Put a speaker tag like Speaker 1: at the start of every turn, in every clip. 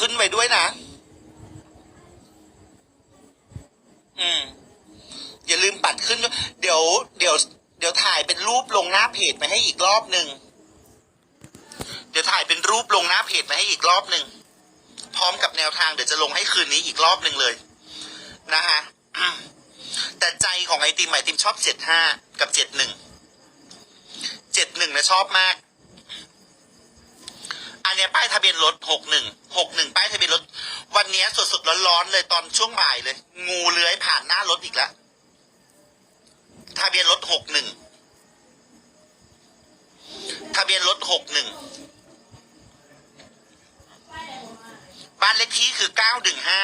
Speaker 1: ขึ้นไว้ด้วยนะ อืม อย่าลืมปัดขึ้นด้วยเดี๋ยว เดี๋ยว เดี๋ยวถ่ายเป็นรูปลงหน้าเพจมาให้อีกรอบหนึ่ง เดี๋ยวถ่ายเป็นรูปลงหน้าเพจมาให้อีกรอบหนึ่ง พร้อมกับแนวทางเดี๋ยวจะลงให้คืนนี้อีกรอบหนึ่งเลย นะฮะ แต่ใจของไอติมไอติมชอบเจ็ดห้ากับเจ็ดหนึ่ง เจ็ดหนึ่งนะชอบมาก นี้ยป้ายทะเบียนรถหกหนึ่งหกหนึ่งป้ายทะเบียนรถ วันนี้ยสดๆร้อนๆเลยตอนช่วงบ่ายเลย งูเลื้อยผ่านหน้ารถอีกแล้วทะเบียนรถหกหนึ่งทะเบียนรถหกหนึ่งบ้านเลขที่คือเก้าหนึ่งห้า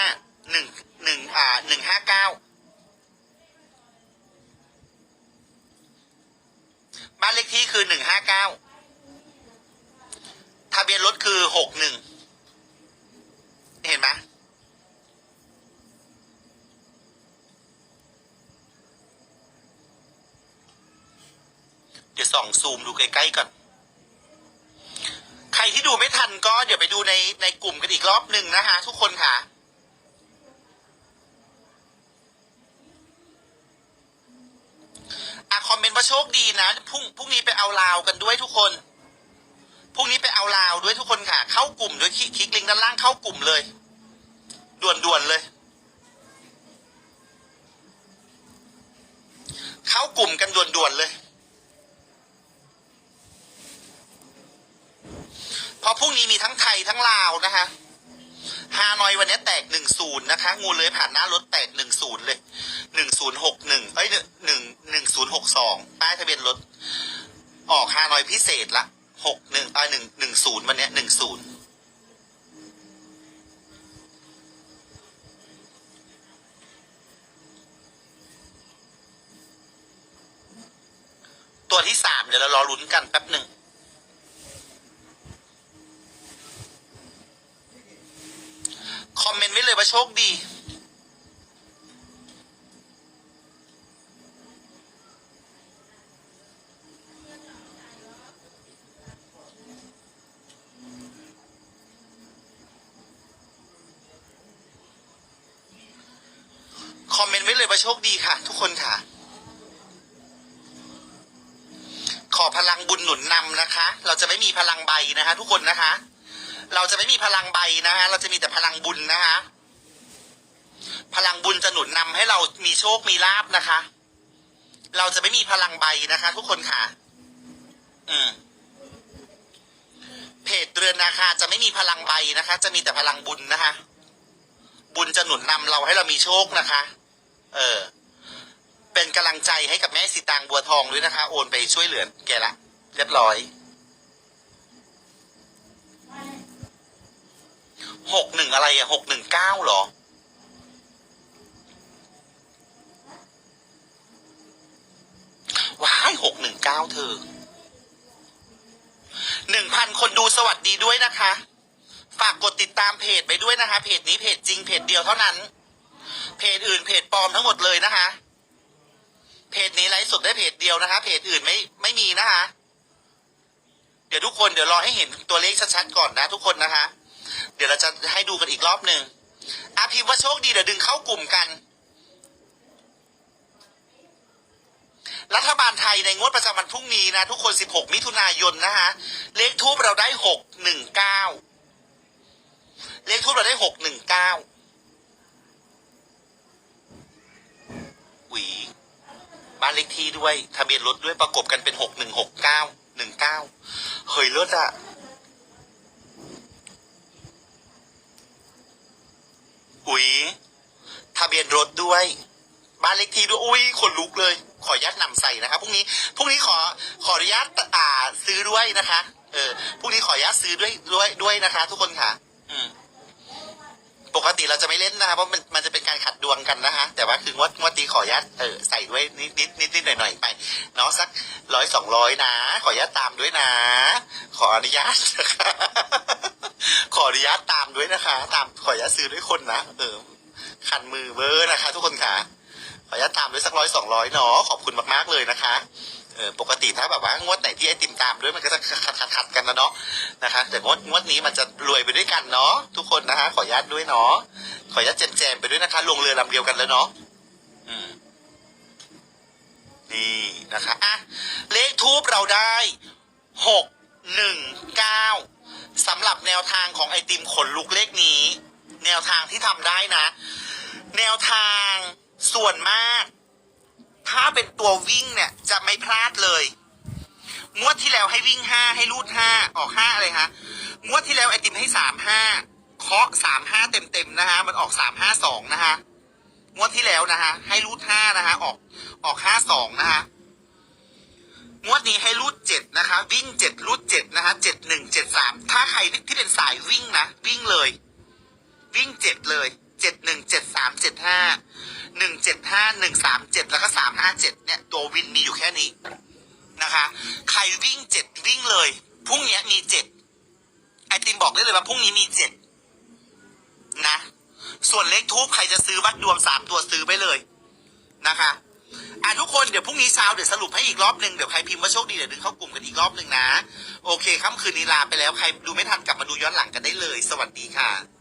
Speaker 1: หนึ่งหนึ่งอ่าหนึ่งห้าเก้าบ้านเลขที่คือหนึ่งห้าเก้า เบียนรถคือหกหนึ่งเห็นไหมเดี๋ยวส่องซูมดูใกล้ๆก่อน ใครที่ดูไม่ทันก็เดี๋ยวไปดูในในกลุ่มกันอีกรอบหนึ่งนะคะทุกคนค่ะอะคอมเมนต์ว่าโชคดีนะพรุ่งพรุ่งนี้ไปเอาลาวกันด้วยทุกคน พรุ่งนี้ไปเอาลาวด้วยทุกคนค่ะ เข้ากลุ่มด้วยคลิกลิงก์ด้านล่างเข้ากลุ่มเลย ด่วนๆเลย เข้ากลุ่มกันด่วนๆเลยเพราะพรุ่งนี้มีทั้งไทยทั้งลาวนะคะฮานอยวันนี้แตกหนึ่งศูนย์นะคะ งูเลยผ่านหน้ารถแตกหนึ่งศูนย์เลยหนึ่งศูนย์หกหนึ่งเอ้ยหนึ่งหนึ่งหนึ่งศูนย์หกสองป้ายทะเบียนรถ ออกฮานอยพิเศษละ หกหนึ่งอ่าหนึ่งหนึ่งศูนย์วันเนี้หนึ่งศูนย์ตัวที่สามเดี๋ยวเรารอลุ้นกันแป๊บหนึ่งคอมเมนต์ไว้เลยว่าโชคดี ว่าโชคดีค่ะ ทุกคนค่ะ ขอพลังบุญหนุนนำนะคะ เราจะไม่มีพลังใบนะคะ ทุกคนนะคะ เราจะไม่มีพลังใบนะฮะเราจะมีแต่พลังบุญนะคะพลังบุญจะหนุนนำให้เรามีโชคมีลาบนะคะ เราจะไม่มีพลังใบนะคะ ทุกคนค่ะ อืมเพจเรือนนาคาจะไม่มีพลังใบนะคะ จะมีแต่พลังบุญนะคะ บุญจะหนุนนำเราให้เรามีโชคนะคะ เออ เป็นกำลังใจให้กับแม่สีตางบัวทองด้วยนะคะ โอนไปช่วยเหลือแกละ เรียบร้อยหกหนึ่งอะไรอะหกหนึ่งเก้าหรอ ว้ายหกหนึ่งเก้าเธอหนึ่งพันคนดูสวัสดีด้วยนะคะ ฝากกดติดตามเพจไปด้วยนะคะ เพจนี้เพจจริงเพจเดียวเท่านั้น เพจอื่นเพจปลอมทั้งหมดเลยนะคะ เพจนี้ไลฟ์สดได้เพจเดียวนะคะ เพจอื่นไม่ไม่มีนะคะ เดี๋ยวทุกคนเดี๋ยวรอให้เห็นตัวเลขชัดๆก่อนนะ ทุกคนนะคะ เดี๋ยวเราจะให้ดูกันอีกรอบหนึ่งอาพิมพ์ว่าโชคดีเดี๋ยวดึงเข้ากลุ่มกัน รัฐบาลไทยในงวดประจำวันพรุ่งนี้นะ ทุกคน 16 มิถุนายนนะคะ เลขทูบเราได้ 619 เลขทูบเราได้ 619หวีบ้าน เลขที่ด้วย ทะเบียนรถด้วยประกบกันเป็น6169 19เฮ้ยเลิศอะอุ๊ยทะเบียนรถด้วย บ้านเลขที่ด้วยอุ้ยขนลุกเลย ขออนุญาตนำใส่นะครับพรุ่งนี้พรุ่งนี้ขอขออนุญาตอ่าซื้อด้วยนะคะ เออพรุ่งนี้ขออนุญาตซื้อด้วยด้วยด้วยนะคะ ทุกคนค่ะ ติเราจะไม่เล่นนะคะเพราะมันมันจะเป็นการขัดดวงกันนะคะแต่ว่าคืองวดงวดตีขออนุญาตเออใส่ด้วยนิดนิดนิดนิดหน่อยหน่อยไปเนาะสักร้อยสองร้อยนะ ขออนุญาตตามด้วยนะ ขออนุญาตนะคะขออนุญาตตามด้วยนะคะ ตามขออนุญาตซื้อด้วยคนนะเออคันมือเบอร์นะคะ ทุกคนค่ะ ขออนุญาตตามด้วยสักร้อยสองร้อยเนาะขอบคุณมากๆเลยนะคะ เออปกติถ้าแบบว่างวดไหนที่ไอติมตามด้วยมันก็จะขัดขัดขัดกันนะเนาะนะคะแต่งวดงวดนี้มันจะรวยไปด้วยกันเนาะทุกคนนะคะขออนุญาตด้วยเนาะขออนุญาตแจมแจมๆไปด้วยนะคะลงเรือลำเดียวกันแล้วเนาะอืมนี่นะคะอะเลขทูบเราได้หกหนึ่งเก้าสำหรับแนวทางของไอติมขนลุกเลขนี้ แนวทางที่ทำได้นะ แนวทางส่วนมาก ถ้าเป็นตัววิ่งเนี่ยจะไม่พลาดเลย งวดที่แล้วให้วิ่งห้าให้รูดห้าออกห้าอะไรฮะ งวดที่แล้วไอติมให้สามห้าเคาะสามห้าเต็มเต็มๆนะฮะ มันออกสามห้าสองนะฮะ งวดที่แล้วนะฮะ ให้รูดห้านะฮะ ออกออกห้าสองนะฮะ งวดนี้ให้รูดเจ็ดนะคะ วิ่งเจ็ดรูดเจ็ดนะฮะเจ็ดหนึ่งเจ็ดสามถ้าใครที่เป็นสายวิ่งนะ วิ่งเลย วิ่งเจ็ดเลย เจ็ดหนึ่งเจ็ดสามเจ็ดห้าหนึ่งเจ็ดห้าหนึ่งสามเจ็ดแล้วก็สามห้าเจ็ดเนี่ยตัววินมีอยู่แค่นี้นะคะ ใครวิ่งเจ็ดวิ่งเลยพรุ่งนี้มีเจ็ดไอติมบอกได้เลยว่าพรุ่งนี้มีเจ็ดนะ ส่วนเลขทูบใครจะซื้อวัดดวงสามตัวซื้อไปเลยนะคะอะทุกคนเดี๋ยวพรุ่งนี้เช้าเดี๋ยวสรุปให้อีกรอบหนึ่งเดี๋ยวใครพิมพ์ว่าโชคดีเดี๋ยวดึงเข้ากลุ่มกันอีกรอบหนึ่งนะ โอเคค่ำคืนนี้ลาไปแล้วใครดูไม่ทันกลับมาดูย้อนหลังกันได้เลย สวัสดีค่ะ